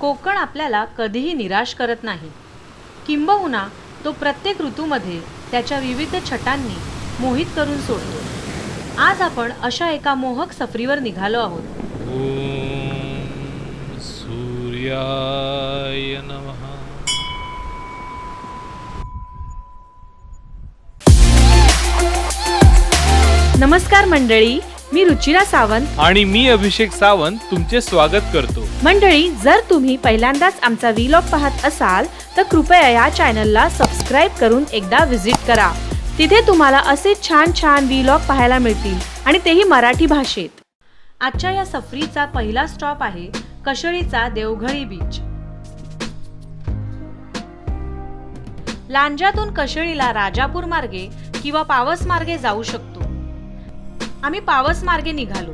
कोकण आपल्याला कधीही निराश करत नाही. किंबहुना तो प्रत्येक ऋतूमध्ये त्याच्या विविध छटांनी मोहित करून सोडतो. आज आपण अशा एका मोहक सफरीवर निघालो आहोत. ॐ सूर्याय नमः. नमस्कार मंडळी मी रुचिरा सावंत. आणि मी अभिषेक सावंत तुमचे स्वागत करतो. मंडळी जर तुम्ही पहिल्यांदाच आमचा व्लॉग पाहत असाल तर कृपया या चॅनलला सबस्क्राईब करून एकदा व्हिजिट करा. तिथे तुम्हाला असे छान छान व्लॉग पाहायला मिळतील आणि तेही मराठी भाषेत. आजच्या या सफरीचा पहिला स्टॉप आहे कशळीचा देवघळी बीच लांजातून कशळीला राजापूर मार्गे किंवा पावस मार्गे जाऊ शकतो. आम्ही पावस मार्गे निघालो.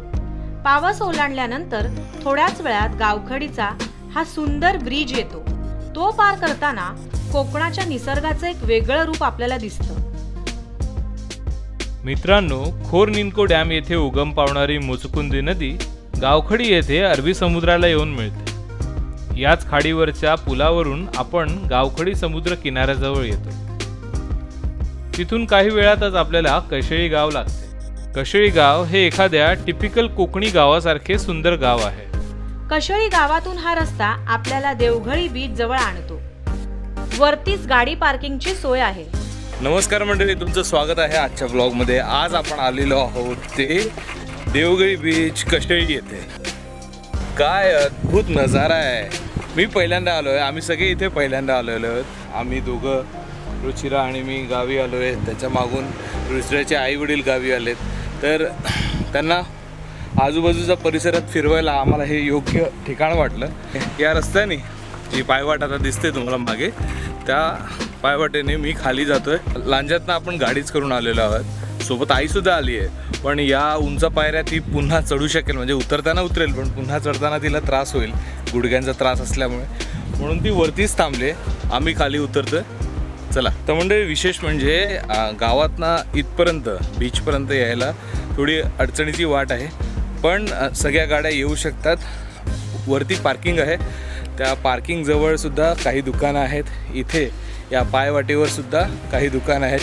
पावस ओलांडल्यानंतर थोड्याच वेळात गावखडीचा हा सुंदर ब्रिज येतो. तो पार करताना कोकणाच्या निसर्गाचं एक वेगळं रूप आपल्याला दिसतं. मित्रांनो खोर निनको डॅम येथे उगम पावणारी मुचकुंदी नदी गावखडी येथे अरबी समुद्राला येऊन मिळते. याच खाडीवरच्या पुलावरून आपण गावखडी समुद्र किनाऱ्याजवळ येतो. तिथून काही वेळातच आपल्याला कशेळी गाव लागते. कशेळी गाव हे एखाद्या टिपिकल कोकणी गावासारखे सुंदर गाव आहे. कशळी गावातून हा रस्ता आपल्याला देवघळी बीच जवळ आणतो. वरतीच गाडी पार्किंगची सोय आहे. नमस्कार मंडळी तुमचं स्वागत आहे आजच्या ब्लॉगमध्ये आज आपण आलेलो आहोत ते देवगडी बीच कशेळी येथे. काय अद्भुत नजारा आहे. मी पहिल्यांदा आलो आहे आम्ही सगळे इथे पहिल्यांदा आलेलो आहोत. आम्ही दोघं रुचिरा आणि मी गावी आलो आहे त्याच्या मागून रुचिराचे आई वडील गावी आलेत. तर त्यांना आजूबाजूचा परिसरात फिरवायला आम्हाला हे योग्य ठिकाण वाटलं. या रस्त्याने जी पायवाट आता दिसते तुम्हाला मागे त्या पायवाटेने मी खाली जातोय. लांजातनं आपण गाडीच करून आलेलो आहोत. सोबत आईसुद्धा आली आहे. पण या उंच पायऱ्या ती पुन्हा चढू शकेल. म्हणजे उतरताना उतरेल पण पुन्हा चढताना तिला त्रास होईल. गुडघ्यांचा त्रास असल्यामुळे. म्हणून ती वरतीच थांबले आम्ही खाली उतरतोय. चला. तर म्हणजे विशेष म्हणजे गावातना गावातनं इथपर्यंत बीचपर्यंत यायला थोडी अडचणीची वाट आहे. पण सगळ्या गाड्या येऊ शकतात. वरती पार्किंग आहे. त्या पार्किंगजवळसुद्धा सुद्धा काही दुकानं आहेत. इथे या पायवाटेवर सुद्धा काही दुकानं आहेत.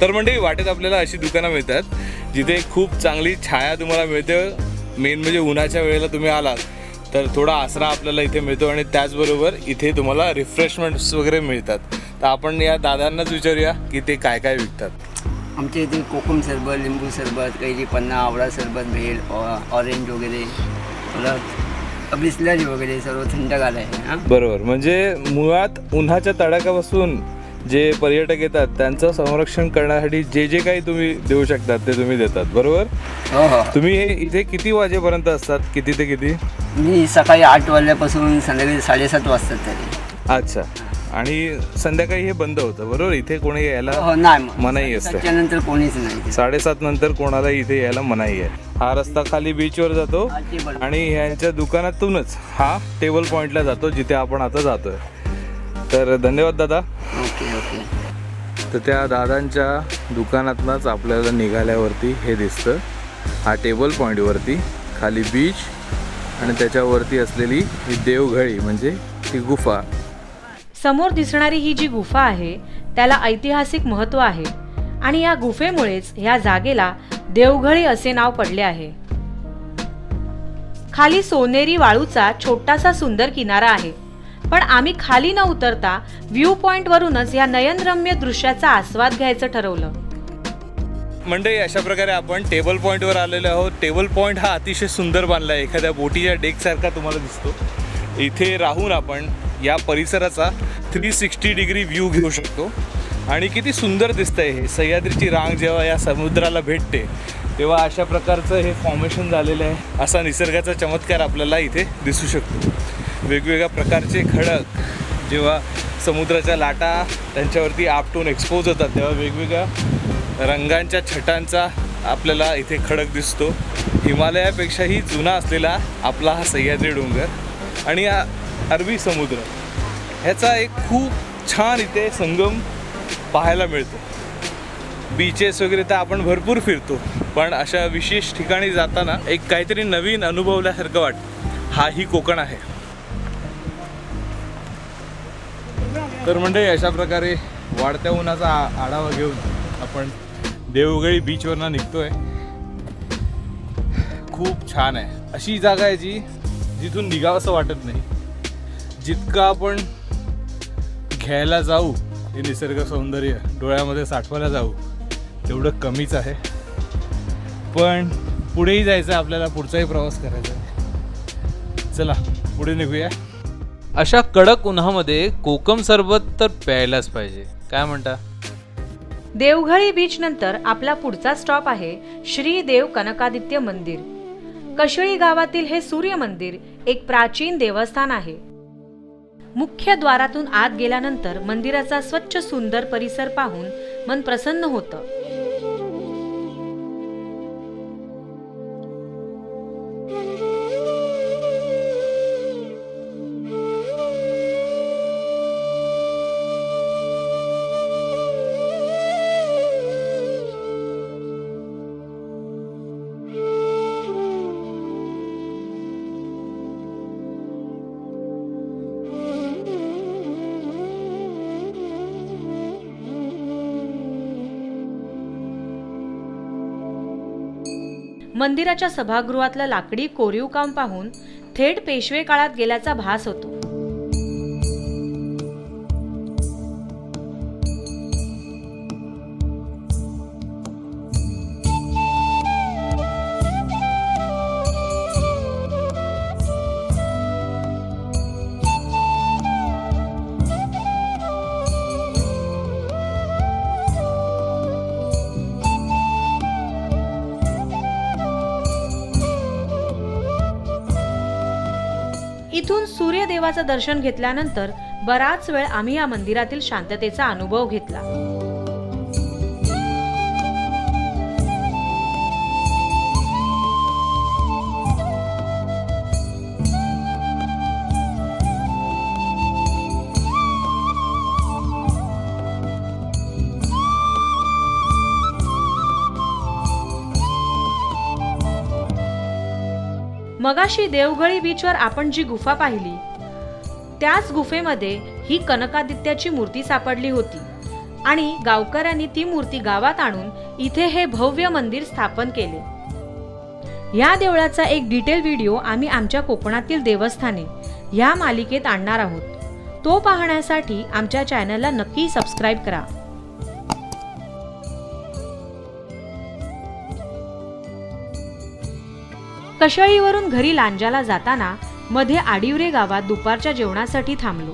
तर म्हणजे वाटेत आपल्याला अशी दुकानं मिळतात जिथे खूप चांगली छाया तुम्हाला मिळते. मेन म्हणजे उन्हाच्या वेळेला तुम्ही आलात. तर थोडा आसरा आपल्याला इथे मिळतो आणि त्याचबरोबर इथे तुम्हाला रिफ्रेशमेंट्स वगैरे मिळतात. तर आपण या दादांनाच विचारूया की ते काय काय विकतात. आमच्या इथे कोकम सरबत लिंबू सरबत कैरी पन्ना आवळा सरबत भेल ऑ- ऑरेंज वगैरे परत बिस्लरी वगैरे सर्व थंडगार आहे हां? बरोबर. म्हणजे मुळात उन्हाच्या तडाख्यापासून जे पर्यटक येतात त्यांचं संरक्षण करण्यासाठी जे जे काही तुम्ही देऊ शकतात ते तुम्ही देतात. बरोबर? हो हो. तुम्ही हे इथे किती वाजेपर्यंत असतात? किती ते किती? मी सकाळी आठ वाजल्यापासून संध्याकाळी साडेसात वाजतात तरी. अच्छा. आणि संध्याकाळी हे बंद होतं बरोबर? इथे कोणी यायला हो नाही. मनाई असते. कोणीच नाही. साडेसात नंतर कोणाला इथे यायला मनाई आहे. हा रस्ता खाली बीचवर जातो. आणि ह्यांच्या दुकानातूनच हा टेबल पॉइंटला जातो जिथे आपण आता जातोय. तर धन्यवाद दादा. ओके ओके तर त्या दादांच्या दुकानातनंच आपल्याला निघाल्यावरती हे दिसतं. हा टेबल पॉईंटवरती खाली बीच आणि त्याच्यावरती असलेली ही देवघळी म्हणजे ती गुफा. समोर दिसणारी ही जी गुफा आहे त्याला ऐतिहासिक महत्त्व आहे आणि या गुफेमुळेच ह्या जागेला देवघळी असे नाव पडले आहे. खाली सोनेरी वाळूचा छोटासा सुंदर किनारा आहे. पण आम्ही खाली न उतरता व्ह्यू पॉइंट वरूनच या नयनरम्य दृश्याचा आस्वाद घ्यायचं ठरवलं. मंडळी अशा प्रकारे आपण टेबल पॉईंटवर आलेलो आहोत. टेबल पॉईंट हा अतिशय सुंदर बांधला आहे एखाद्या बोटीच्या डेकसारखा तुम्हाला दिसतो. इथे राहून आपण या परिसराचा थ्री सिक्स्टी डिग्री व्ह्यू घेऊ शकतो. आणि किती सुंदर दिसतंय हे. सह्याद्रीची रांग जेव्हा या समुद्राला भेटते तेव्हा अशा प्रकारचं हे फॉर्मेशन झालेलं आहे. असा निसर्गाचा चमत्कार आपल्याला इथे दिसू शकतो. वेगवेगळ्या प्रकारचे खडक जेव्हा समुद्राच्या लाटा त्यांच्यावरती आपटून एक्सपोज होतात तेव्हा वेगवेगळ्या रंगांच्या छटांचा आपल्याला इथे खडक दिसतो. हिमालयापेक्षाही जुना असलेला आपला हा सह्याद्री डोंगर आणि हा अरबी समुद्र. ह्याचा एक खूप छान इथे संगम पाहायला मिळतो. बीचेस वगैरे तर आपण भरपूर फिरतो पण अशा विशेष ठिकाणी जाताना एक काहीतरी नवीन अनुभवल्यासारखं वाटतं. हा ही कोकण आहे. तर म्हणजे अशा प्रकारे वाढत्या उन्हाचा आ- आढावा घेऊन आपण देवगळी बीचवरनं निघतोय. खूप छान आहे. अशी जागा आहे जी जिथून निघावंसं वाटत नाही. जितकं आपण घ्यायला जाऊ हे निसर्ग सौंदर्य डोळ्यामध्ये साठवायला जाऊ तेवढं कमीच आहे. पण पुढेही जायचं आहे आपल्याला पुढचाही प्रवास करायचा आहे. चला पुढे निघूया. अशा कडक उन्हामध्ये कोकम सरबत तर प्यायलाच पाहिजे. काय म्हणता? देवघळी बीच नंतर आपला पुढचा स्टॉप आहे श्री देव कनकादित्य मंदिर. कशळी गावातील हे सूर्य मंदिर एक प्राचीन देवस्थान आहे. मुख्य द्वारातून आत गेल्यानंतर मंदिराचा स्वच्छ सुंदर परिसर पाहून मन प्रसन्न होतं. मंदिराच्या सभागृहातलं लाकडी कोरीव काम पाहून थेट पेशवे काळात गेल्याचा भास होतो. सूर्यदेवाचं दर्शन घेतल्यानंतर बराच वेळ आम्ही या मंदिरातील शांततेचा अनुभव घेतला. मगाशी देवगळी बीचवर आपण जी गुफा पाहिली त्याच गुफेमध्ये ही कनकादित्याची मूर्ती सापडली होती. आणि गावकऱ्यांनी ती मूर्ती गावात आणून इथे हे भव्य मंदिर स्थापन केले. या देवळाचा एक डिटेल व्हिडिओ आम्ही आमच्या कोकणातील देवस्थाने या मालिकेत आणणार आहोत. तो पाहण्यासाठी आमच्या चॅनलला नक्की सबस्क्राईब करा. कशळीवरून घरी लांजाला जाताना मध्ये आडिवरे गावात दुपारच्या जेवणासाठी थांबलो.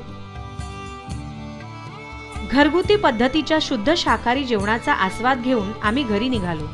घरगुती पद्धतीच्या शुद्ध शाकाहारी जेवणाचा आस्वाद घेऊन आम्ही घरी निघालो.